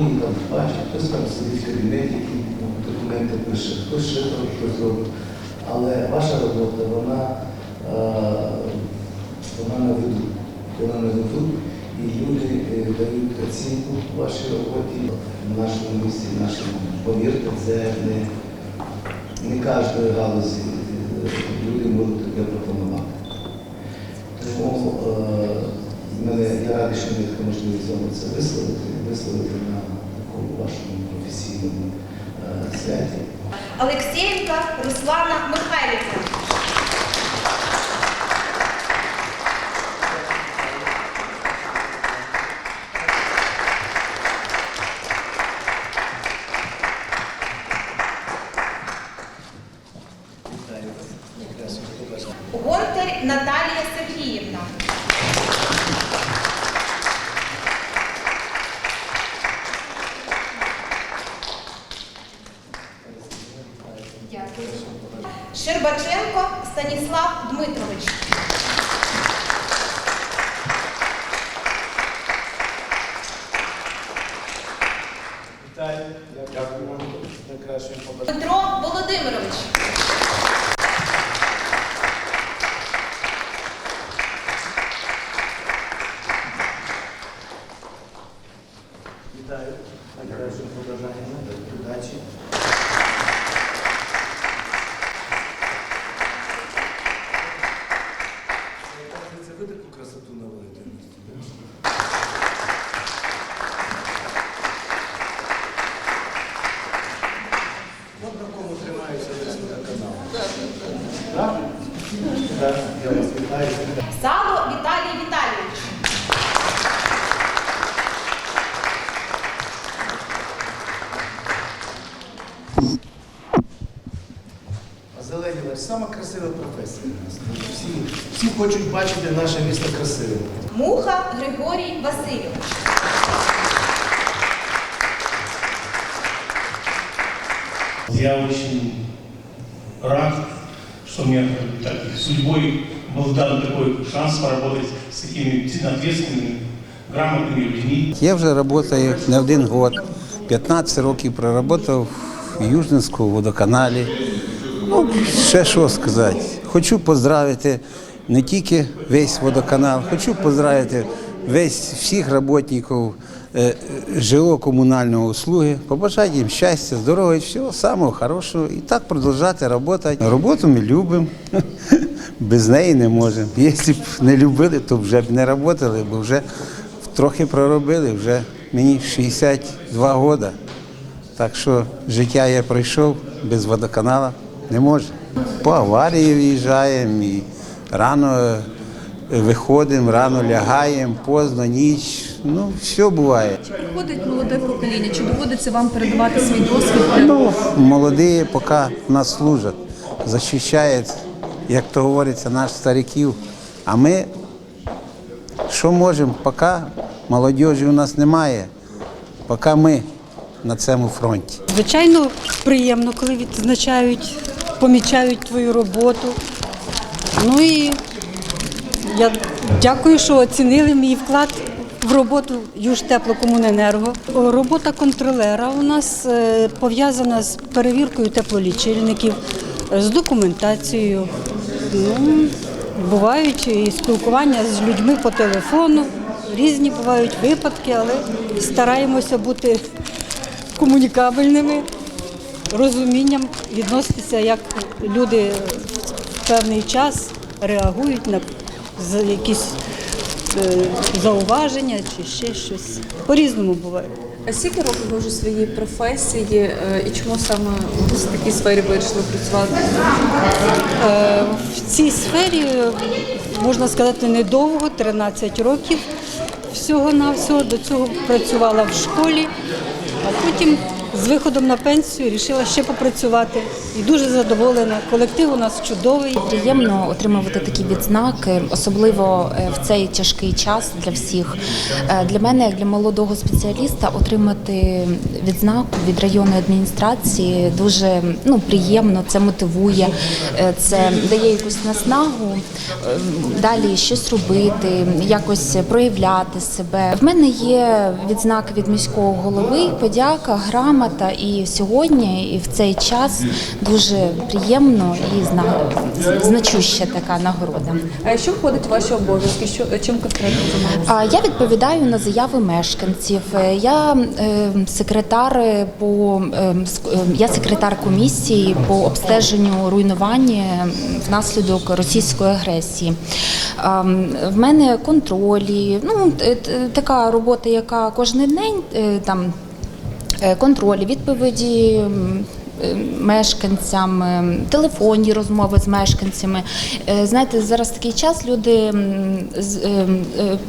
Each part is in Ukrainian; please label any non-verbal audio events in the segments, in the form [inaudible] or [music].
її там бачить, хтось там сидить в кабінеті, документи пише, хтось ще там робить. Але ваша робота, вона, е, вона на виду. Вона на виду, і люди е, дають оцінку вашій роботі в нашому місті, в нашому. Повірте, це не, не кожної галузі е, люди можуть таке пропонувати. Тому мене, я радий, що ми таку можливість це висловити, висловити на такому вашому професійному е, святі. Олексієнка Руслана Михайлівна. Щербаченко Станіслав Дмитрович. Вітаю, дякую вам найкращим побажанням. Дмитро Володимирович. Вітаю, найкращим побажанням, удачі. Це ви таку красоту наводите? От на кому тримаюся весь канал. Так? Так, я вас вітаю. Сало Віталій Віталійович. А зелені це сама красива професія у нас. Всі, всі хочуть бачити наше місто красивим. Муха Григорій Васильович. Я очень рад, что мне так, судьбой был дан такой шанс поработать с такими действительно ответственными, грамотными людьми. Я вже працюю не один год. 15 років проработав в Южненському водоканалі. Ну, ще що сказати. Хочу поздравити не тільки весь водоканал, хочу поздравити весь всіх працівників е, жило-комунальної услуги, побажати їм щастя, здоров'я, всього самого хорошого і так продовжувати працювати. Роботу ми любимо, [laughs] без неї не можемо. Якщо б не любили, то вже б не працювали, бо вже трохи проробили, вже мені 62 роки. Так що життя я пройшов без водоканалу не може. По аварії виїжджаємо і рано е, виходимо, рано лягаємо, поздно, ніч. Ну, все буває. Чи приходить молоде покоління? Чи доводиться вам передавати свій досвід? Ну, молоді поки нас служать, захищають, як то говориться, наш стариків. А ми що можемо, поки молодіжі у нас немає, поки ми на цьому фронті. Звичайно, приємно, коли відзначають, помічають твою роботу. Ну і я дякую, що оцінили мій вклад в роботу Южтеплокомуненерго. Робота контролера у нас е, пов'язана з перевіркою теплолічильників, з документацією. Ну, бувають і спілкування з людьми по телефону. Різні бувають випадки, але стараємося бути комунікабельними, розумінням відноситися, як люди певний час реагують на якісь е, зауваження чи ще щось. По-різному буває. А скільки років ви вже своїй професії е, і чому саме в такій сфері вирішили працювати? Е, В цій сфері можна сказати недовго, 13 років всього-навсього. До цього працювала в школі, а потім з виходом на пенсію вирішила ще попрацювати. І дуже задоволена. Колектив у нас чудовий. Приємно отримувати такі відзнаки, особливо е, в цей тяжкий час для всіх. Е, Для мене, як для молодого спеціаліста, отримати відзнаку від районної адміністрації дуже ну, приємно, це мотивує, е, це дає якусь наснагу далі щось робити, якось проявляти себе. В мене є відзнаки від міського голови, подяка, грамота. І сьогодні, і в цей час дуже приємно і значуща така нагорода. А що входить у ваші обов'язки? Що чим конкретно займаєтеся? А Я відповідаю на заяви мешканців. Е, Я е, секретар по е, е, я секретар комісії по обстеженню руйнування внаслідок російської агресії. В мене контролі. Ну така робота, яка кожен день е, там е, контролі, відповіді. е, Мешканцям, е, телефонні розмови з мешканцями. Знаєте, зараз такий час. Люди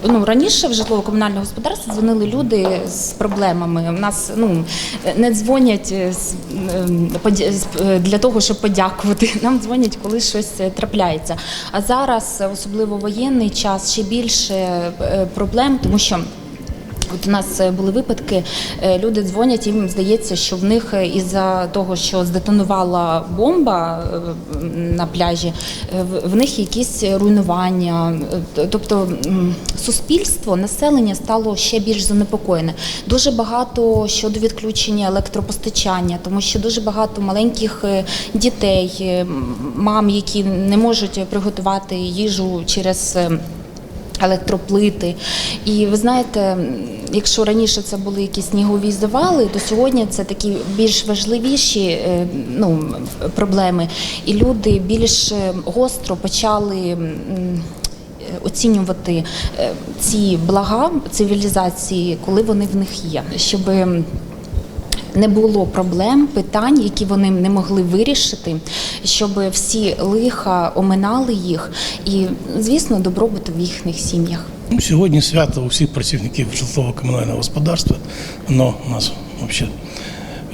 ну раніше в житлово-комунальне господарство дзвонили люди з проблемами. У нас ну не дзвонять для того, щоб подякувати. [laughs] Нам дзвонять, коли щось трапляється. А зараз, особливо воєнний час, ще більше проблем, тому що. От у нас е, були випадки, е, люди дзвонять, їм здається, що в них е, із-за того, що здетонувала бомба на пляжі, в- них якісь руйнування. Тобто суспільство, населення стало ще більш занепокоєне. Дуже багато щодо відключення електропостачання, тому що дуже багато маленьких дітей, мам, які не можуть приготувати їжу через. Електроплити. І ви знаєте, якщо раніше це були якісь снігові завали, то сьогодні це такі більш важливіші е, ну, проблеми. І люди більш е, гостро почали. е, Оцінювати ці блага цивілізації, коли вони в них є, щоб не було проблем, питань, які вони не могли вирішити, щоб всі лиха оминали їх, і звісно, добробут в їхніх сім'ях. Сьогодні свято у всіх працівників житлово-комунального господарства. Воно у нас взагалі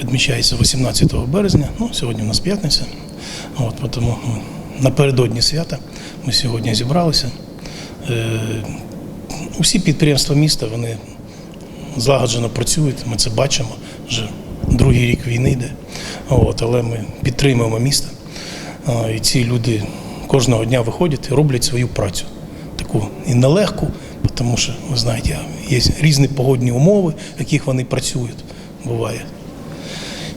відмічається 18 березня. Ну, сьогодні у нас п'ятниця. От, тому напередодні свята ми сьогодні зібралися. Е, усі підприємства міста вони злагоджено працюють, ми це бачимо. Вже другий рік війни йде. От, але ми підтримуємо місто. І ці люди кожного дня виходять і роблять свою працю. Таку і нелегку, тому що, ви знаєте, є різні погодні умови, в яких вони працюють. Буває.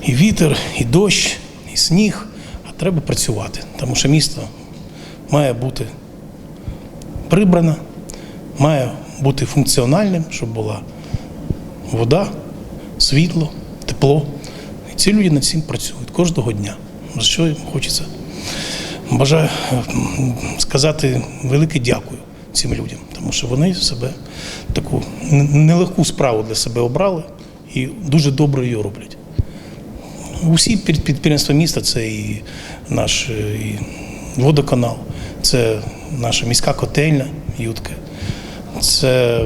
І вітер, і дощ, і сніг. А треба працювати, тому що місто має бути прибране, має бути функціональним, щоб була вода, світло, тепло. І ці люди над цим працюють кожного дня. За що їм хочеться бажаю сказати велике дякую цим людям, тому що вони себе таку нелегку справу для себе обрали і дуже добре її роблять. Усі підприємства міста це і наш е, і водоканал, це наша міська котельня Ютка, це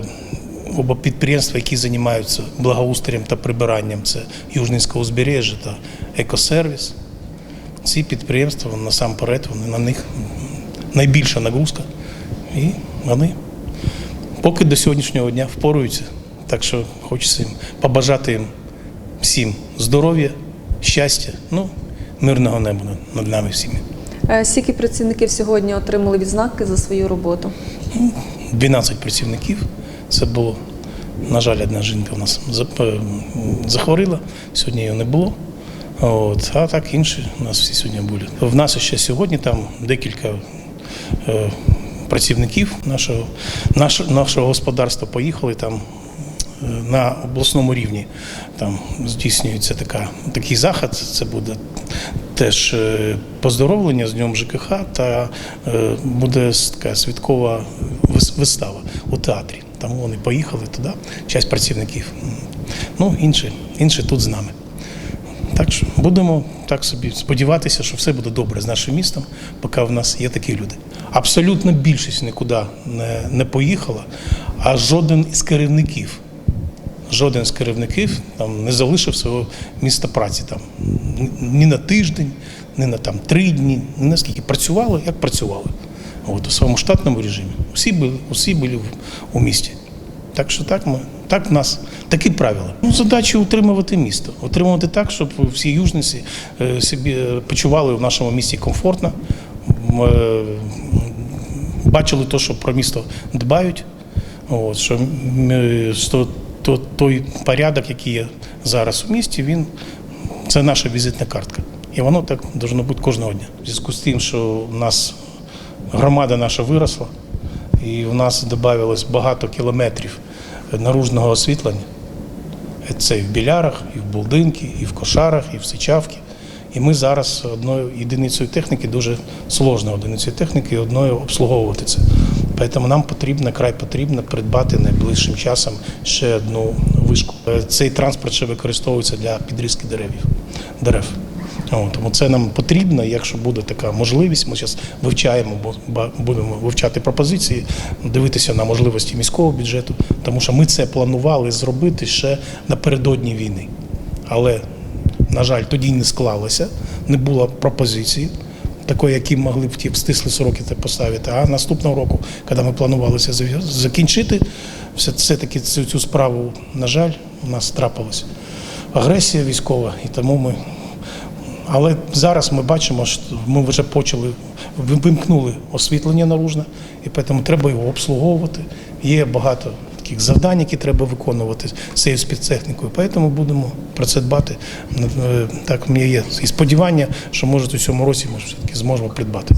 оба підприємства, які займаються благоустрієм та прибиранням. Це Южницьке узбережжя та екосервіс. Ці підприємства насамперед вони на них найбільша нагрузка. І вони поки до сьогоднішнього дня впоруються. Так що хочеться їм побажати їм всім здоров'я, щастя, ну, мирного неба над- над нами всіми. Е, Скільки працівників сьогодні отримали відзнаки за свою роботу? 12 працівників. Це було, на жаль, одна жінка у нас е, захворіла, сьогодні її не було. От, а так інші у нас всі сьогодні були. В нас ще сьогодні там декілька е, працівників нашого, нашого, нашого господарства поїхали там е, на обласному рівні. Там здійснюється така, такий захід. Це буде теж е, поздоровлення з Днем ЖКХ та е, буде така святкова вис- вистава у театрі. Тому вони поїхали туди, часть працівників. Ну, інші, інші тут з нами. Так що будемо так собі сподіватися, що все буде добре з нашим містом, поки в нас є такі люди. Абсолютно більшість нікуди не, не поїхала, а жоден із керівників жоден з керівників там не залишив свого міста праці там ні на тиждень, ні на там три дні, ні на скільки працювали, як працювали. От у своєму штатному режимі. Усі були, усі були в- у місті. Так що так ми так в нас такі правила. Ну, задача утримувати місто, утримувати так, щоб всі южниці е, собі е, почували в нашому місті комфортно, е, бачили те, що про місто дбають. От, що що то, той порядок, який є зараз у місті, він це наша візитна картка. І воно так повинно бути кожного дня. В зв'язку з тим, що в нас громада наша виросла, і в нас додавалось багато кілометрів наружного освітлення. Це і в білярах, і в Булдинки, і в Кошарах, і в Сичавці. І ми зараз одною єдиницею техніки, дуже сложно одиницею техніки, одною обслуговувати це. Тому нам потрібно, край потрібно придбати найближчим часом ще одну вишку. Цей транспорт ще використовується для підрізки деревів, дерев. Тому це нам потрібно. Якщо буде така можливість, ми зараз вивчаємо, бо будемо вивчати пропозиції, дивитися на можливості міського бюджету, тому що ми це планували зробити ще напередодні війни. Але, на жаль, тоді не склалося, не було пропозиції. Такої, які могли б ті в стислі сроки це поставити. А наступного року, коли ми планувалися закінчити, все- все-таки цю, цю справу, на жаль, у нас трапилась агресія військова, і тому ми але зараз ми бачимо, що ми вже почали вимкнули освітлення наружне, і тому треба його обслуговувати. Є багато таких завдань, які треба виконувати з цією спецтехнікою. Тому будемо про це дбати. Е, Так, в мене є і сподівання, що може у цьому році ми все-таки зможемо придбати.